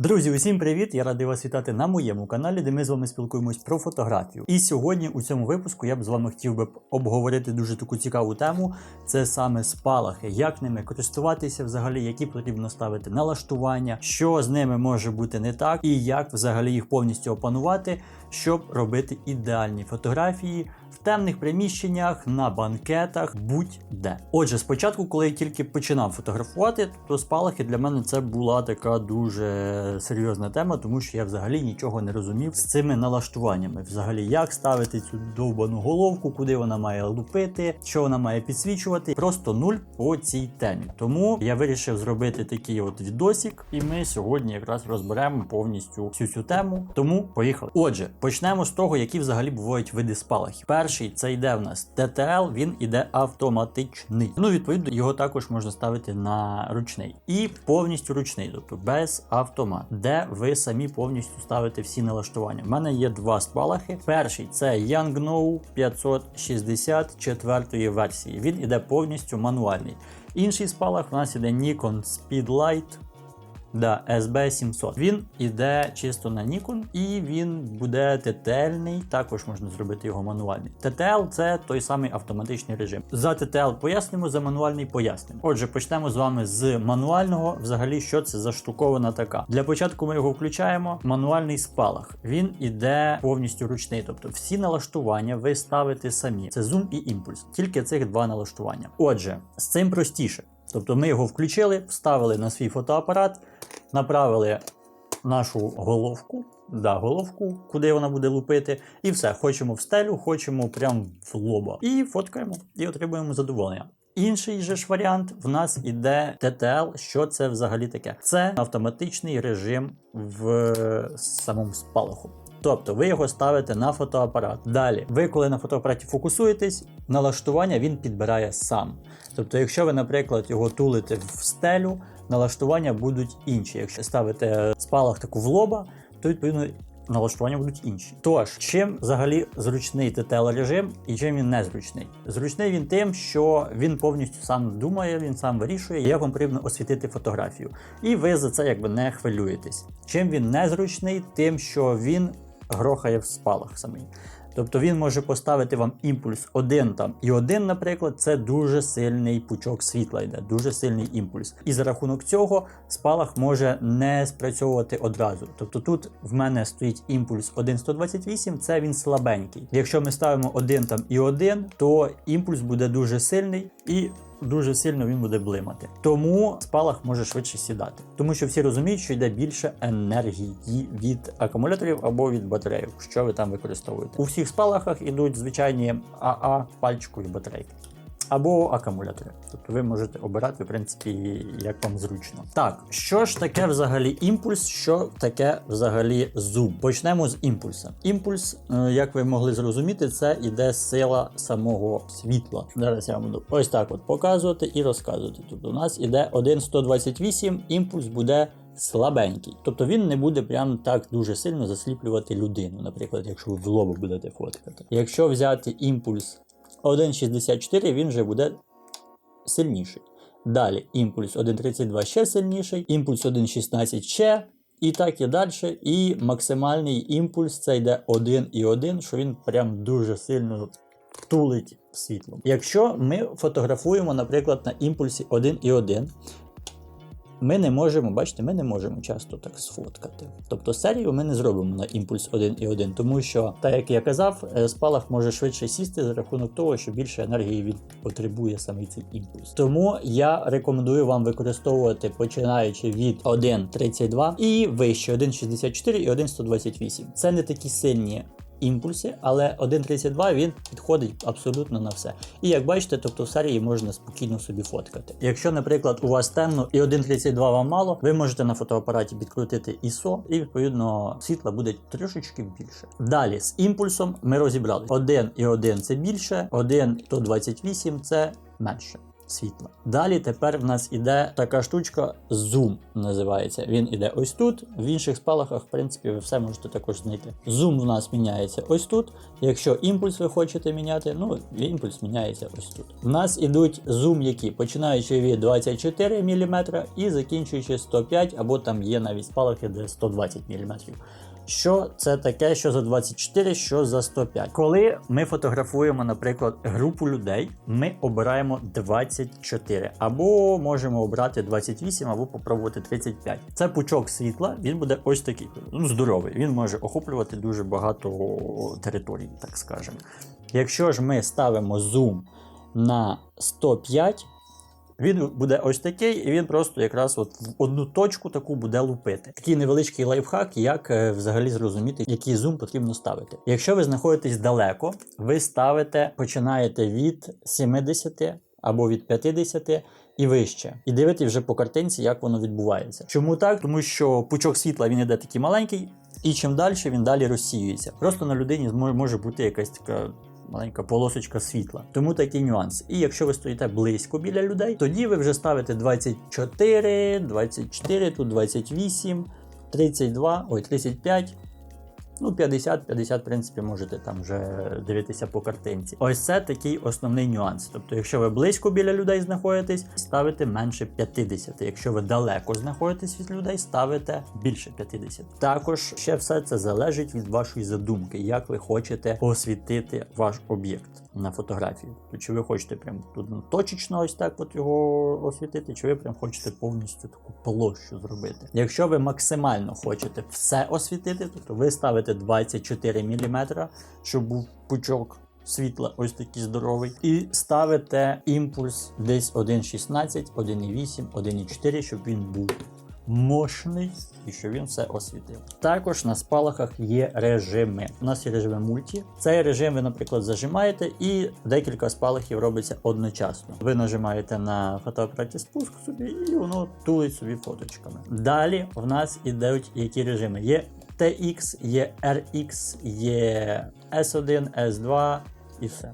Друзі, усім привіт! Я радий вас вітати на моєму каналі, де ми з вами спілкуємось про фотографію. І сьогодні у цьому випуску я б з вами хотів би обговорити дуже таку цікаву тему. Це саме спалахи, як ними користуватися, взагалі, які потрібно ставити налаштування, що з ними може бути не так, і як взагалі їх повністю опанувати, щоб робити ідеальні фотографії темних приміщеннях, на банкетах, будь-де. Отже, спочатку, коли я тільки починав фотографувати, то спалахи для мене це була така дуже серйозна тема, тому що я взагалі нічого не розумів з цими налаштуваннями. Взагалі, як ставити цю довбану головку, куди вона має лупити, що вона має підсвічувати. Просто нуль по цій темі. Тому я вирішив зробити такий от відосик, і ми сьогодні якраз розберемо повністю всю цю тему. Тому поїхали. Отже, почнемо з того, які взагалі бувають види спалахів. Перший це йде в нас TTL, він іде автоматичний. Ну, відповідно, його також можна ставити на ручний. І повністю ручний, тобто без автомат, де ви самі повністю ставите всі налаштування. У мене є два спалахи. Перший це Yangno 564 версії. Він іде повністю мануальний. Інший спалах у нас іде Nikon Speedlight Да, SB700. Він іде чисто на Nikon і він буде TTL-ний, також можна зробити його мануальний. TTL це той самий автоматичний режим. За TTL пояснимо, за мануальний пояснимо. Отже, почнемо з вами з мануального. Взагалі, що це за штуковина така. Для початку ми його включаємо. Мануальний спалах. Він іде повністю ручний, тобто всі налаштування ви ставите самі. Це зум і імпульс. Тільки цих два налаштування. Отже, з цим простіше. Тобто ми його включили, вставили на свій фотоапарат, направили нашу головку, да, головку, куди вона буде лупити, і все. Хочемо в стелю, хочемо прямо в лоба. І фоткаємо, і отримуємо задоволення. Інший же ж варіант в нас іде TTL. Що це взагалі таке? Це автоматичний режим в самому спалаху. Тобто ви його ставите на фотоапарат. Далі, ви, коли на фотоапараті фокусуєтесь, налаштування він підбирає сам. Тобто, якщо ви, наприклад, його тулите в стелю, налаштування будуть інші. Якщо ставите спалах таку в лоба, то відповідно. Налаштування будуть інші. Тож, чим взагалі зручний TTL режим і чим він незручний? Зручний він тим, що він повністю сам думає, він сам вирішує, як вам потрібно освітити фотографію. І ви за це якби не хвилюєтесь. Чим він незручний, тим, що він грохає в спалах самий. Тобто він може поставити вам імпульс один там і один, наприклад, це дуже сильний пучок світла йде, дуже сильний імпульс. І за рахунок цього спалах може не спрацьовувати одразу. Тобто тут в мене стоїть імпульс 1,128, це він слабенький. Якщо ми ставимо один там і один, то імпульс буде дуже сильний і дуже сильно він буде блимати. Тому спалах може швидше сідати. Тому що всі розуміють, що йде більше енергії від акумуляторів або від батарейок, що ви там використовуєте. У всіх спалахах ідуть звичайні АА пальчикові батарейки. Або акумулятори. Тобто ви можете обирати, в принципі, як вам зручно. Так, що ж таке взагалі імпульс, що таке взагалі зум? Почнемо з імпульса. Імпульс, е, як ви могли зрозуміти, це іде сила самого світла. Зараз я вам буду ось так от показувати і розказувати. Тобто у нас іде 1,128, імпульс буде. Слабенький, тобто він не буде прям так дуже сильно засліплювати людину, наприклад, якщо ви в лобу будете фоткати. Якщо взяти імпульс 1,64 він вже буде сильніший. Далі імпульс 1,32 ще сильніший, імпульс 1,16 ще. І так і далі. І максимальний імпульс це йде 1,1, що він прям дуже сильно тулить світлом. Якщо ми фотографуємо, наприклад, на імпульсі 1,1, ми не можемо, бачите, ми не можемо часто так сфоткати. Тобто серію ми не зробимо на імпульс 1,1, тому що, так як я казав, е, спалах може швидше сісти за рахунок того, що більше енергії він потребує саме цей імпульс. Тому я рекомендую вам використовувати починаючи від 1,32 і вище 1,64 і 1,128. Це не такі сильні імпульси, але 1.32 він підходить абсолютно на все. І як бачите, тобто в серії можна спокійно собі фоткати. Якщо, наприклад, у вас темно і 1.32 вам мало, ви можете на фотоапараті підкрутити ISO, і відповідно світла буде трошечки більше. Далі з імпульсом ми розібрали 1 і 1 це більше, 1 то 28 це менше. Світла. Далі тепер в нас іде така штучка Zoom називається. Він іде ось тут. В інших спалахах, в принципі, ви все можете також знайти. Zoom в нас міняється ось тут. Якщо імпульс ви хочете міняти, ну імпульс міняється ось тут. В нас ідуть зум, які починаючи від 24 мм і закінчуючи 105, або там є навіть спалахи, де 120 мм. Що це таке, що за 24, що за 105. Коли ми фотографуємо, наприклад, групу людей, ми обираємо 24, або можемо обрати 28, або попробувати 35. Це пучок світла, він буде ось такий. Ну, здоровий. Він може охоплювати дуже багато територій, так скажемо. Якщо ж ми ставимо зум на 105, він буде ось такий, і він просто якраз от в одну точку таку буде лупити. Такий невеличкий лайфхак, як е, взагалі зрозуміти, який зум потрібно ставити. Якщо ви знаходитесь далеко, ви ставите, починаєте від 70 або від 50 і вище. І дивитесь вже по картинці, як воно відбувається. Чому так? Тому що пучок світла він іде такий маленький, і чим далі він далі розсіюється. Просто на людині може бути якась така маленька полосочка світла. Тому такий нюанс. І якщо ви стоїте близько біля людей, тоді ви вже ставите 24, 24, тут 28, 32, ой, 35. Ну, 50, 50, в принципі, можете там вже дивитися по картинці. Ось це такий основний нюанс. Тобто, якщо ви близько біля людей знаходитесь, ставите менше 50. Якщо ви далеко знаходитесь від людей, ставите більше 50. Також ще все це залежить від вашої задумки, як ви хочете освітити ваш об'єкт на фотографії. Тобто, чи ви хочете прям тут ну, точечно ось так от його освітити, чи ви прям хочете повністю таку площу зробити. Якщо ви максимально хочете все освітити, тобто ви ставите 24 мм, щоб був пучок світла ось такий здоровий, і ставите імпульс десь 1.16, 1.8, 1.4, щоб він був мощний і щоб він все освітив. Також на спалахах є режими. У нас є режими мульті. Цей режим ви, наприклад, зажимаєте, і декілька спалахів робиться одночасно. Ви нажимаєте на фотоапараті спуск собі, і воно тулить собі фоточками. Далі в нас ідуть які режими. Є TX, є RX, є S1, S2 і все.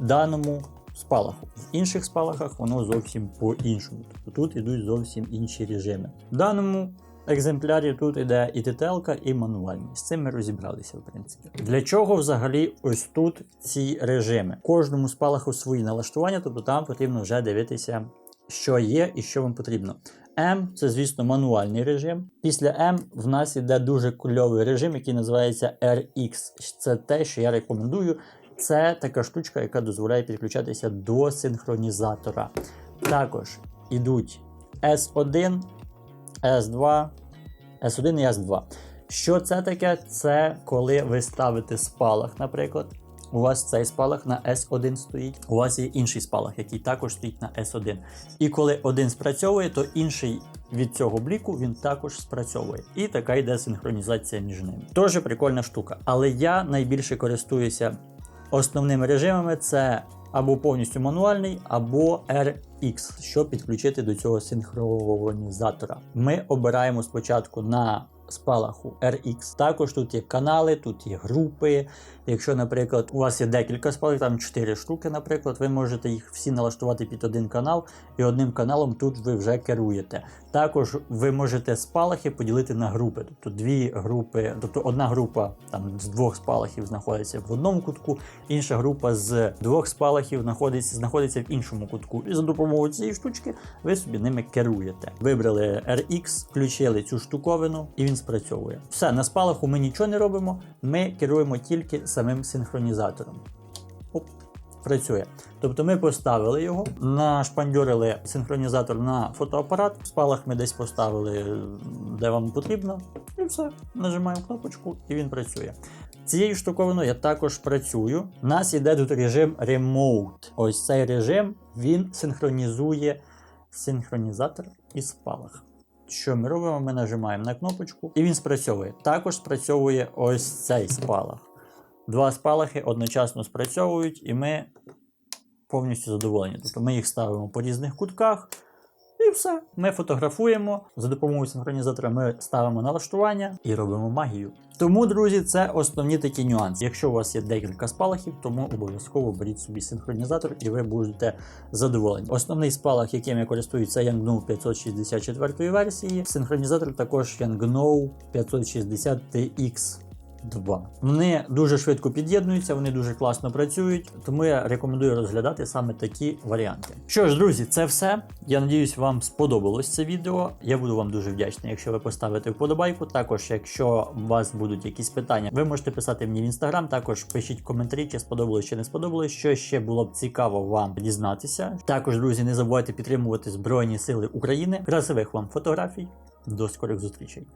В даному спалаху. В інших спалахах воно зовсім по-іншому. Тобто тут ідуть зовсім інші режими. В даному екземплярі тут іде і TTL, і мануальність. З цим ми розібралися, в принципі. Для чого взагалі ось тут ці режими? Кожному спалаху свої налаштування, тобто там потрібно вже дивитися, що є і що вам потрібно. М це, звісно, мануальний режим. Після М в нас іде дуже кульовий режим, який називається RX. Це те, що я рекомендую. Це така штучка, яка дозволяє підключатися до синхронізатора. Також ідуть S1, S2, S1 і S2. Що це таке? Це коли ви ставите спалах, наприклад. У вас цей спалах на S1 стоїть, у вас є інший спалах, який також стоїть на S1. І коли один спрацьовує, то інший від цього бліку він також спрацьовує. І така йде синхронізація між ними. Тоже прикольна штука. Але я найбільше користуюся основними режимами: це або повністю мануальний, або RX, щоб підключити до цього синхронізатора. Ми обираємо спочатку на спалаху RX. Також тут є канали, тут є групи. Якщо, наприклад, у вас є декілька спалахів, там 4 штуки, наприклад, ви можете їх всі налаштувати під один канал, і одним каналом тут ви вже керуєте. Також ви можете спалахи поділити на групи. Тобто дві групи, тобто одна група там з двох спалахів знаходиться в одному кутку, інша група з двох спалахів знаходиться, знаходиться в іншому кутку. І за допомогою цієї штучки ви собі ними керуєте. Вибрали RX, включили цю штуковину, і він спрацьовує. Все, на спалаху ми нічого не робимо, ми керуємо тільки самим синхронізатором. Оп, працює. Тобто ми поставили його, нашпандьорили синхронізатор на фотоапарат, спалах ми десь поставили де вам потрібно, і все. Нажимаємо кнопочку і він працює. Цією штуковиною я також працюю. У нас іде тут режим Remote. Ось цей режим він синхронізує синхронізатор і спалах. Що ми робимо? Ми нажимаємо на кнопочку і він спрацьовує. Також спрацьовує ось цей спалах. Два спалахи одночасно спрацьовують, і ми повністю задоволені. Тобто ми їх ставимо по різних кутках. І все. Ми фотографуємо. За допомогою синхронізатора ми ставимо налаштування і робимо магію. Тому, друзі, це основні такі нюанси. Якщо у вас є декілька спалахів, тому обов'язково беріть собі синхронізатор і ви будете задоволені. Основний спалах, яким я користуюсь, це Yangnu 564 версії. Синхронізатор також Yangnu 560 TX. 2. Вони дуже швидко під'єднуються, вони дуже класно працюють, тому я рекомендую розглядати саме такі варіанти. Що ж, друзі, це все. Я надіюсь, вам сподобалось це відео. Я буду вам дуже вдячний, якщо ви поставите вподобайку. Також, якщо у вас будуть якісь питання, ви можете писати мені в інстаграм. Також пишіть коментарі, чи сподобалось, чи не сподобалось, що ще було б цікаво вам дізнатися. Також, друзі, не забувайте підтримувати Збройні Сили України. Красивих вам фотографій. До скорих зустрічей.